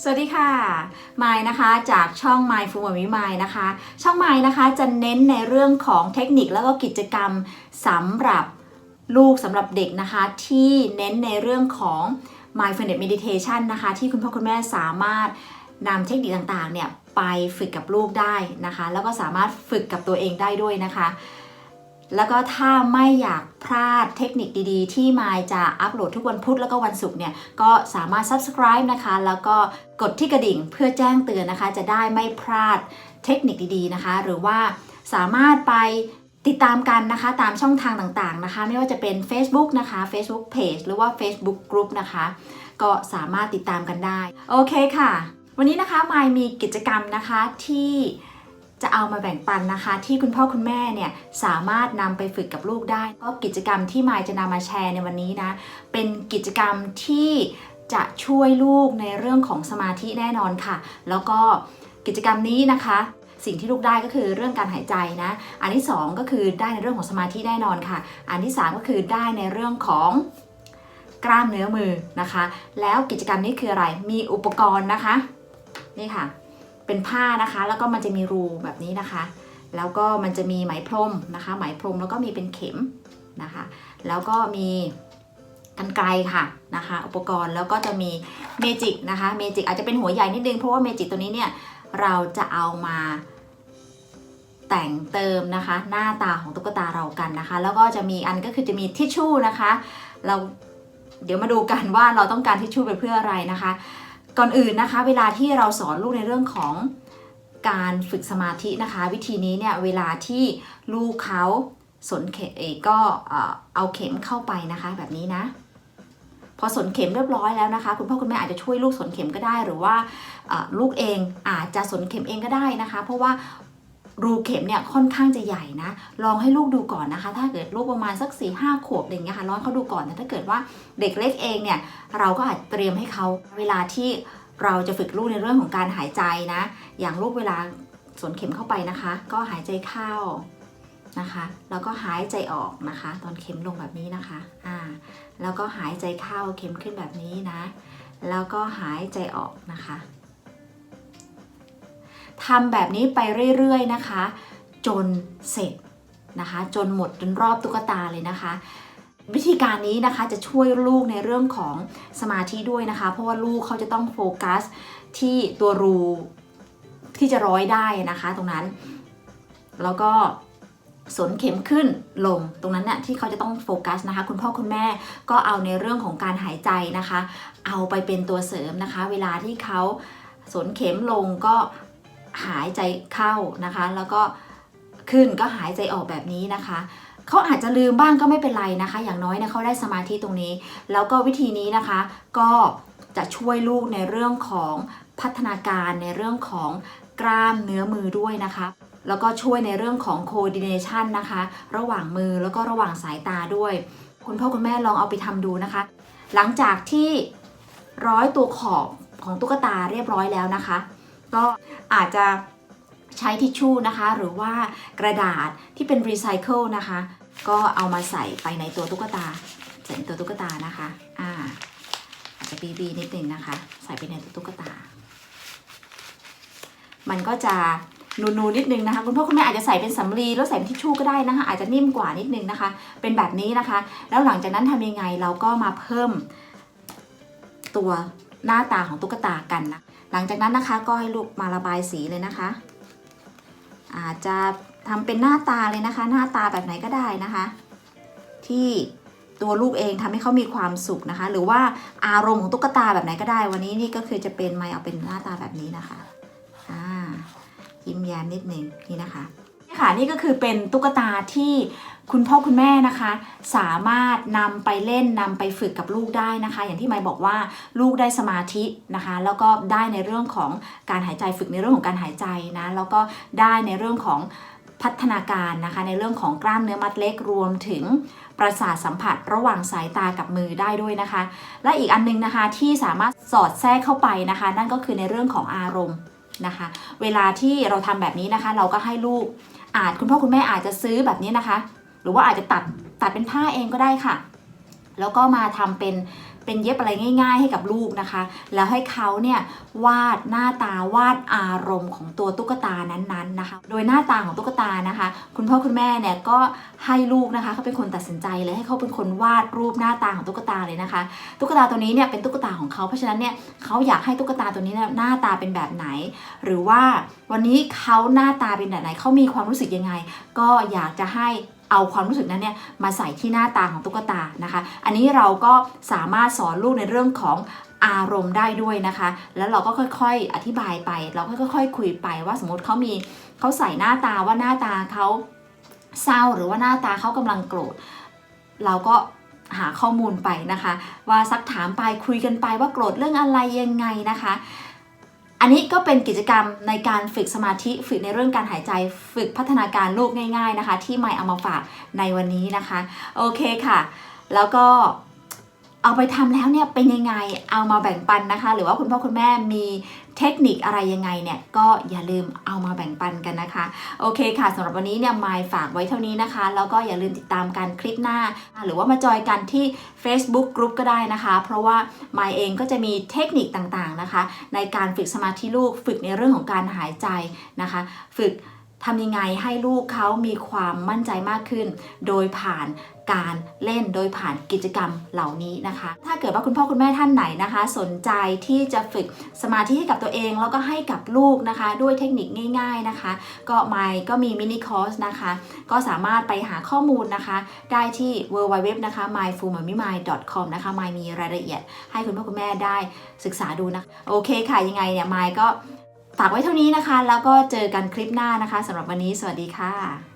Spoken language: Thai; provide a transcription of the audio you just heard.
สวัสดีค่ะไมายนะคะจากช่อง My f u m a m i m y นะคะ ช่องไมายนะคะจะเน้นในเรื่องของเทคนิคแล้วก็กิจกรรมสำหรับลูกสำหรับเด็กนะคะ ที่เน้นในเรื่องของ mindfulness meditation นะคะ ที่คุณพ่อคุณแม่สามารถนำเทคนิคต่างๆเนี่ยไปฝึกกับลูกได้นะคะ แล้วก็สามารถฝึกกับตัวเองได้ด้วยนะคะ แล้วก็ถ้าไม่อยากพลาดเทคนิคดีๆ ที่มายจะอัปโหลดทุกวันพุธแล้วก็วันศุกร์เนี่ยก็สามารถ subscribe นะคะ แล้วก็กดที่กระดิ่งเพื่อแจ้งเตือนนะคะ จะได้ไม่พลาดเทคนิคดีๆนะคะ หรือว่าสามารถไปติดตามกันนะคะตามช่องทางต่างๆนะคะ ไม่ว่าจะเป็น Facebook นะคะ Facebook Page หรือว่า Facebook Group นะคะ ก็สามารถติดตามกันได้ โอเคค่ะ วันนี้นะคะมายมีกิจกรรมนะคะที่ จะเอามาแบ่งปันนะคะ ที่คุณพ่อคุณแม่เนี่ยสามารถนำไปฝึกกับลูกได้ก็กิจกรรมที่มายจะนำมาแชร์ในวันนี้นะ เป็นกิจกรรมที่จะช่วยลูกในเรื่องของสมาธิแน่นอนค่ะ แล้วก็กิจกรรมนี้นะคะ สิ่งที่ลูกได้ก็คือเรื่องการหายใจนะ อันที่ 2 ก็คือได้ในเรื่องของสมาธิแน่นอนค่ะ อันที่ 3 ก็คือได้ในเรื่องของกล้ามเนื้อมือนะคะ แล้วกิจกรรมนี้คืออะไรมีอุปกรณ์นะคะ นี่ค่ะ เป็นผ้านะคะ แล้วก็มันจะมีรูแบบนี้นะคะ แล้วก็มันจะมีไหมพรมนะคะ ไหมพรมแล้วก็มีเป็นเข็มนะคะ แล้วก็มีกันไกลค่ะนะคะ อุปกรณ์แล้วก็จะมีเมจิกนะคะเมจิกอาจจะเป็นหัวใหญ่นิดนึงเพราะว่าเมจิกตัวนี้เนี่ยเราจะเอามาแต่งเติมนะคะ หน้าตาของตุ๊กตาเรากันนะคะ แล้วก็จะมีอันก็คือจะมีทิชชู่นะคะ เราเดี๋ยวมาดูกันว่าเราต้องการทิชชู่ไปเพื่ออะไรนะคะ ก่อนอื่นนะคะ เวลาที่เราสอนลูกในเรื่องของการฝึกสมาธินะคะ วิธีนี้เนี่ยเวลาที่ลูกเขาสนเข็มก็เอาเข็มเข้าไปนะคะแบบนี้นะ พอสนเข็มเรียบร้อยแล้วนะคะ คุณพ่อคุณแม่อาจจะช่วยลูกสนเข็มก็ได้ หรือว่าลูกเองอาจจะสนเข็มเองก็ได้นะคะ เพราะว่า รูเข็มเนี่ยค่อนข้างจะใหญ่นะ ลองให้ลูกดูก่อนนะคะ ถ้าเกิดลูกประมาณสัก4ี่ห้าขวบอะไรอย่างเงี้ยค่ะลองเขาดูก่อนแต่ถ้าเกิดว่าเด็กเล็กเองเนี่ยเราก็อาจเตรียมให้เขาเวลาที่เราจะฝึกลูกในเรื่องของการหายใจนะ อย่างลูกเวลาสวนเข็มเข้าไปนะคะ ก็หายใจเข้านะคะ แล้วก็หายใจออกนะคะ ตอนเข็มลงแบบนี้นะคะอ่าแล้วก็หายใจเข้าเข็มขึ้นแบบนี้นะ แล้วก็หายใจออกนะคะ ทำแบบนี้ไปเรื่อยๆนะคะ จนเสร็จนะคะ จนหมดจนรอบตุ๊กตาเลยนะคะ วิธีการนี้นะคะจะช่วยลูกในเรื่องของสมาธิด้วยนะคะ เพราะว่าลูกเขาจะต้องโฟกัสที่ตัวรูที่จะร้อยได้นะคะ ตรงนั้น แล้วก็สนเข็มขึ้นลงตรงนั้นน่ะที่เขาจะต้องโฟกัสนะคะ คุณพ่อคุณแม่ก็เอาในเรื่องของการหายใจนะคะ เอาไปเป็นตัวเสริมนะคะ เวลาที่เขาสนเข็มลงก็ หายใจเข้านะคะ แล้วก็ขึ้นก็หายใจออกแบบนี้นะคะเขาอาจจะลืมบ้างก็ไม่เป็นไรนะคะ อย่างน้อยเนี่ยเขาได้สมาธิตรงนี้ แล้วก็วิธีนี้นะคะก็จะช่วยลูกในเรื่องของพัฒนาการในเรื่องของกล้ามเนื้อมือด้วยนะคะ แล้วก็ช่วยในเรื่องของ coordination นะคะ ระหว่างมือแล้วก็ระหว่างสายตาด้วย คุณพ่อคุณแม่ลองเอาไปทำดูนะคะ หลังจากที่ร้อยตัวขอบของตุ๊กตาเรียบร้อยแล้วนะคะ ก็อาจจะใช้ทิชชู่นะคะ หรือว่ากระดาษที่เป็นรีไซเคิลนะคะ ก็เอามาใส่ไปในตัวตุ๊กตาใส่ในตัวตุ๊กตานะคะอ่าอาจจะบีบีนิดนึงนะคะ ใส่ไปในตัวตุ๊กตา มันก็จะนูนๆนิดนึงนะคะคุณพ่อคุณแม่อาจจะใส่เป็นสำลีแล้วใส่เป็นทิชชู่ก็ได้นะคะ อาจจะนิ่มกว่านิดนึงนะคะ เป็นแบบนี้นะคะ แล้วหลังจากนั้นทำยังไงเราก็มาเพิ่มตัวหน้าตาของตุ๊กตากันนะ หลังจากนั้นนะคะก็ให้ลูกมาระบายสีเลยนะคะ อาจจะทำเป็นหน้าตาเลยนะคะ หน้าตาแบบไหนก็ได้นะคะ ที่ตัวลูกเองทำให้เขามีความสุขนะคะ หรือว่าอารมณ์ของตุ๊กตาแบบไหนก็ได้ วันนี้นี่ก็คือจะเป็นไมเอาเป็นหน้าตาแบบนี้นะคะอ่ายิ้มแย้มนิดนึงนี่นะคะนี่ค่ะนี่ก็คือเป็นตุ๊กตาที่ คุณพ่อคุณแม่นะคะ สามารถนำไปเล่นนำไปฝึกกับลูกได้นะคะ อย่างที่ไมบอกว่าลูกได้สมาธินะคะ แล้วก็ได้ในเรื่องของการหายใจฝึกในเรื่องของการหายใจนะแล้วก็ได้ในเรื่องของพัฒนาการนะคะ ในเรื่องของกล้ามเนื้อมัดเล็กรวมถึงประสาทสัมผัสระหว่างสายตากับมือได้ด้วยนะคะ และอีกอันนึงนะคะที่สามารถสอดแทรกเข้าไปนะคะ นั่นก็คือในเรื่องของอารมณ์นะคะ เวลาที่เราทำแบบนี้นะคะ เราก็ให้ลูกอาจคุณพ่อคุณแม่อาจจะซื้อแบบนี้นะคะ หรือว่าอาจจะตัดตัดเป็นผ้าเองก็ได้ค่ะ แล้วก็มาทำเป็นเป็นเย็บอะไรง่าย ๆ ให้กับลูกนะคะ แล้วให้เขาเนี่ยวาดหน้าตาวาดอารมณ์ของตัวตุ๊กตานั้นๆนะคะ โดยหน้าตาของตุ๊กตานะคะ คุณพ่อคุณแม่เนี่ยก็ให้ลูกนะคะเขาเป็นคนตัดสินใจเลยให้เขาเป็นคนวาดรูปหน้าตาของตุ๊กตาเลยนะคะ ตุ๊กตาตัวนี้เนี่ยเป็นตุ๊กตาของเขาเพราะฉะนั้นเนี่ยเขาอยากให้ตุ๊กตาตัวนี้หน้าตาเป็นแบบไหน หรือว่าวันนี้เขาหน้าตาเป็นแบบไหนเขามีความรู้สึกยังไง ก็อยากจะให้ เอาความรู้สึกนั้นเนี่ยมาใส่ที่หน้าตาของตุ๊กตานะคะ อันนี้เราก็สามารถสอนลูกในเรื่องของอารมณ์ได้ด้วยนะคะ แล้วเราก็ค่อยๆ อธิบายไป เราก็ค่อยๆ คุยไปว่าสมมติเขามีเขาใส่หน้าตาว่าหน้าตาเขาเศร้าหรือว่าหน้าตาเขากำลังโกรธ เราก็หาข้อมูลไปนะคะ ว่าซักถามไปคุยกันไปว่าโกรธเรื่องอะไรยังไงนะคะ อันนี้ก็เป็นกิจกรรมในการฝึกสมาธิฝึกในเรื่องการหายใจฝึกพัฒนาการลูกง่าย ๆนะคะ ที่ไม่เอามาฝากในวันนี้นะคะ โอเคค่ะ แล้วก็ เอาไปทำแล้วเนี่ยเป็นยังไงเอามาแบ่งปันนะคะ หรือว่าคุณพ่อคุณแม่มีเทคนิคอะไรยังไงเนี่ยก็อย่าลืมเอามาแบ่งปันกันนะคะ โอเคค่ะสำหรับวันนี้เนี่ยมายฝากไว้เท่านี้นะคะ แล้วก็อย่าลืมติดตามกันคลิปหน้า หรือว่ามาจอยกันที่ Facebook Group ก็ได้นะคะ เพราะว่ามายเองก็จะมีเทคนิคต่างๆนะคะ ในการฝึกสมาธิลูกฝึกในเรื่องของการหายใจนะคะ ฝึก ทำยังไงให้ลูกเขามีความมั่นใจมากขึ้น โดยผ่านการเล่นโดยผ่านกิจกรรมเหล่านี้นะคะ ถ้าเกิดว่าคุณพ่อคุณแม่ท่านไหนนะคะ สนใจที่จะฝึกสมาธิให้กับตัวเอง แล้วก็ให้กับลูกนะคะ ด้วยเทคนิคง่าย ๆนะคะ ก็ไมายก็มีมินิคอร์สนะคะ ก็สามารถไปหาข้อมูลนะคะ ได้ที่ www นะคะ myfulmamimai.com นะคะมายมีรายละเอียด ให้คุณพ่อคุณแม่ได้ศึกษาดูนะ โอเคค่ะยังไงเนี่ยไมก็ ฝากไว้เท่านี้นะคะ แล้วก็เจอกันคลิปหน้านะคะสำหรับวันนี้สวัสดีค่ะ